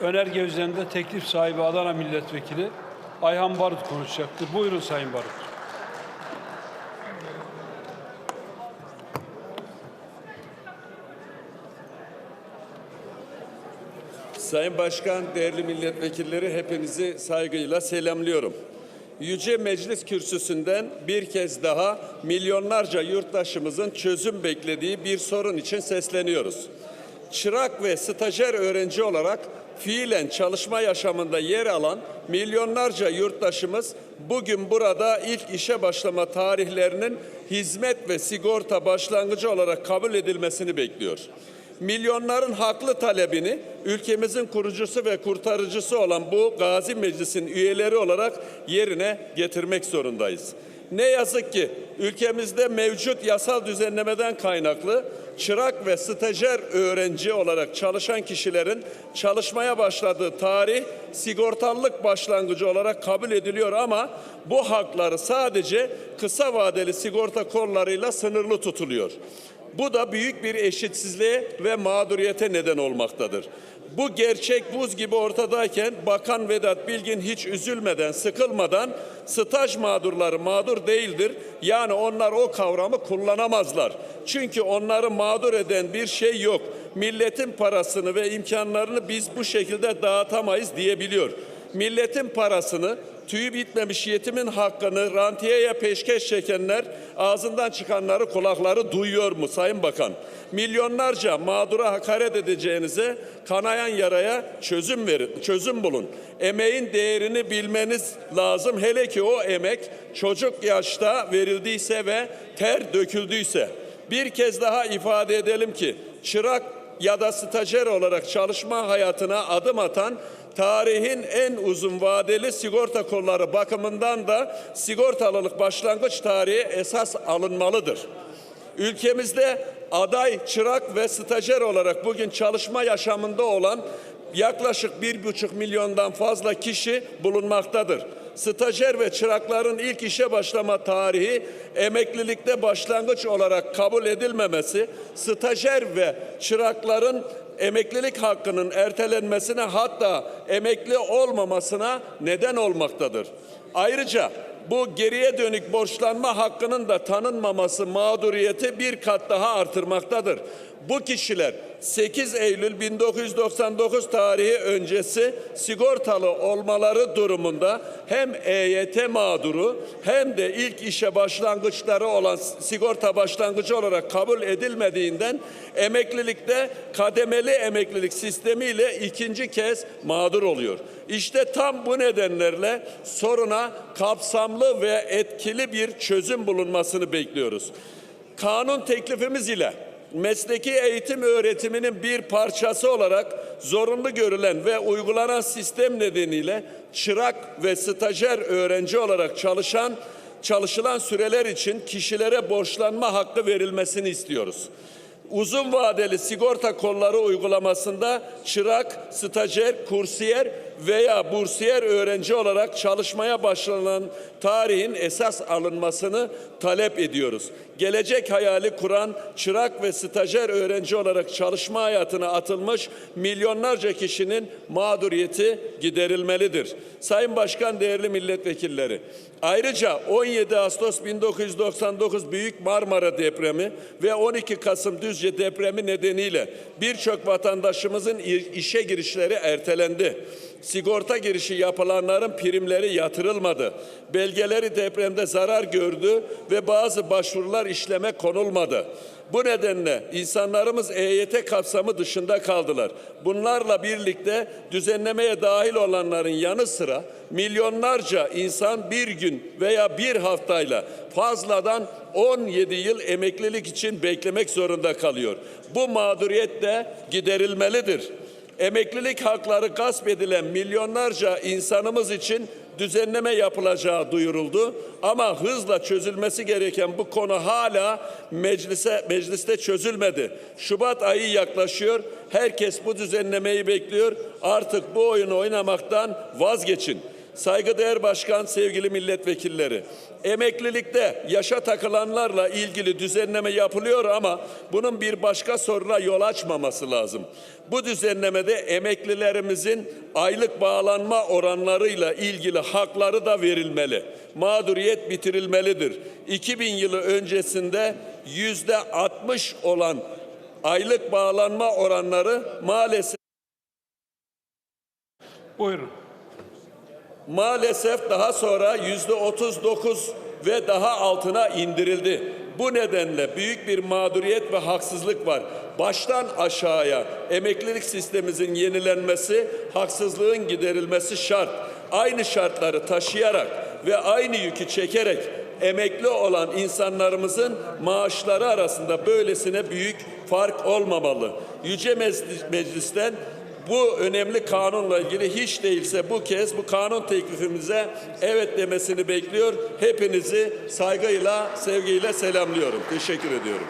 önerge üzerinde teklif sahibi Adana Milletvekili Ayhan Barut konuşacaktır. Buyurun Sayın Barut. Sayın Başkan, değerli milletvekilleri hepinizi saygıyla selamlıyorum. Yüce Meclis kürsüsünden bir kez daha milyonlarca yurttaşımızın çözüm beklediği bir sorun için sesleniyoruz. Çırak ve stajyer öğrenci olarak fiilen çalışma yaşamında yer alan milyonlarca yurttaşımız bugün burada ilk işe başlama tarihlerinin hizmet ve sigorta başlangıcı olarak kabul edilmesini bekliyor milyonların haklı talebini ülkemizin kurucusu ve kurtarıcısı olan bu Gazi Meclis'in üyeleri olarak yerine getirmek zorundayız. Ne yazık ki ülkemizde mevcut yasal düzenlemeden kaynaklı çırak ve stajyer öğrenci olarak çalışan kişilerin çalışmaya başladığı tarih sigortalılık başlangıcı olarak kabul ediliyor ama bu hakları sadece kısa vadeli sigorta kollarıyla sınırlı tutuluyor. Bu da büyük bir eşitsizliğe ve mağduriyete neden olmaktadır. Bu gerçek buz gibi ortadayken Bakan Vedat Bilgin hiç üzülmeden, sıkılmadan staj mağdurları mağdur değildir. Yani onlar o kavramı kullanamazlar. Çünkü onları mağdur eden bir şey yok. Milletin parasını ve imkanlarını biz bu şekilde dağıtamayız diyebiliyor. Milletin parasını tüyü bitmemiş yetimin hakkını rantiyeye peşkeş çekenler ağzından çıkanları kulakları duyuyor mu Sayın Bakan? Milyonlarca mağdura hakaret edeceğinize kanayan yaraya çözüm verin, çözüm bulun. Emeğin değerini bilmeniz lazım. Hele ki o emek çocuk yaşta verildiyse ve ter döküldüyse. Bir kez daha ifade edelim ki çırak ya da stajyer olarak çalışma hayatına adım atan tarihin en uzun vadeli sigorta kolları bakımından da sigortalılık başlangıç tarihi esas alınmalıdır. Ülkemizde aday, çırak ve stajyer olarak bugün çalışma yaşamında olan yaklaşık bir buçuk milyondan fazla kişi bulunmaktadır. Stajyer ve çırakların ilk işe başlama tarihi emeklilikte başlangıç olarak kabul edilmemesi, stajyer ve çırakların emeklilik hakkının ertelenmesine hatta emekli olmamasına neden olmaktadır. Ayrıca bu geriye dönük borçlanma hakkının da tanınmaması mağduriyeti bir kat daha artırmaktadır. Bu kişiler 8 Eylül 1999 tarihi öncesi sigortalı olmaları durumunda hem EYT mağduru hem de ilk işe başlangıçları olan sigorta başlangıcı olarak kabul edilmediğinden emeklilikte kademeli emeklilik sistemiyle ikinci kez mağdur oluyor. İşte tam bu nedenlerle soruna kapsamlı ve etkili bir çözüm bulunmasını bekliyoruz. Kanun teklifimiz ile mesleki eğitim öğretiminin bir parçası olarak zorunlu görülen ve uygulanan sistem nedeniyle çırak ve stajyer öğrenci olarak çalışan çalışılan süreler için kişilere borçlanma hakkı verilmesini istiyoruz. Uzun vadeli sigorta kolları uygulamasında çırak, stajyer, kursiyer veya bursiyer öğrenci olarak çalışmaya başlanan tarihin esas alınmasını talep ediyoruz. Gelecek hayali kuran çırak ve stajyer öğrenci olarak çalışma hayatına atılmış milyonlarca kişinin mağduriyeti giderilmelidir. Sayın Başkan, değerli milletvekilleri, ayrıca 17 Ağustos 1999 Büyük Marmara depremi ve 12 Kasım Düzce depremi nedeniyle birçok vatandaşımızın işe girişleri ertelendi sigorta girişi yapılanların primleri yatırılmadı. Belgeleri depremde zarar gördü ve bazı başvurular işleme konulmadı. Bu nedenle insanlarımız EYT kapsamı dışında kaldılar. Bunlarla birlikte düzenlemeye dahil olanların yanı sıra milyonlarca insan bir gün veya bir haftayla fazladan 17 yıl emeklilik için beklemek zorunda kalıyor. Bu mağduriyet de giderilmelidir emeklilik hakları gasp edilen milyonlarca insanımız için düzenleme yapılacağı duyuruldu. Ama hızla çözülmesi gereken bu konu hala meclise mecliste çözülmedi. Şubat ayı yaklaşıyor. Herkes bu düzenlemeyi bekliyor. Artık bu oyunu oynamaktan vazgeçin. Saygıdeğer Başkan, sevgili milletvekilleri, emeklilikte yaşa takılanlarla ilgili düzenleme yapılıyor ama bunun bir başka soruna yol açmaması lazım. Bu düzenlemede emeklilerimizin aylık bağlanma oranlarıyla ilgili hakları da verilmeli. Mağduriyet bitirilmelidir. 2000 yılı öncesinde yüzde 60 olan aylık bağlanma oranları maalesef Buyurun. Maalesef daha sonra yüzde 39 ve daha altına indirildi. Bu nedenle büyük bir mağduriyet ve haksızlık var. Baştan aşağıya emeklilik sistemimizin yenilenmesi, haksızlığın giderilmesi şart. Aynı şartları taşıyarak ve aynı yükü çekerek emekli olan insanlarımızın maaşları arasında böylesine büyük fark olmamalı. Yüce Meclis- Meclis'ten bu önemli kanunla ilgili hiç değilse bu kez bu kanun teklifimize evet demesini bekliyor. Hepinizi saygıyla, sevgiyle selamlıyorum. Teşekkür ediyorum.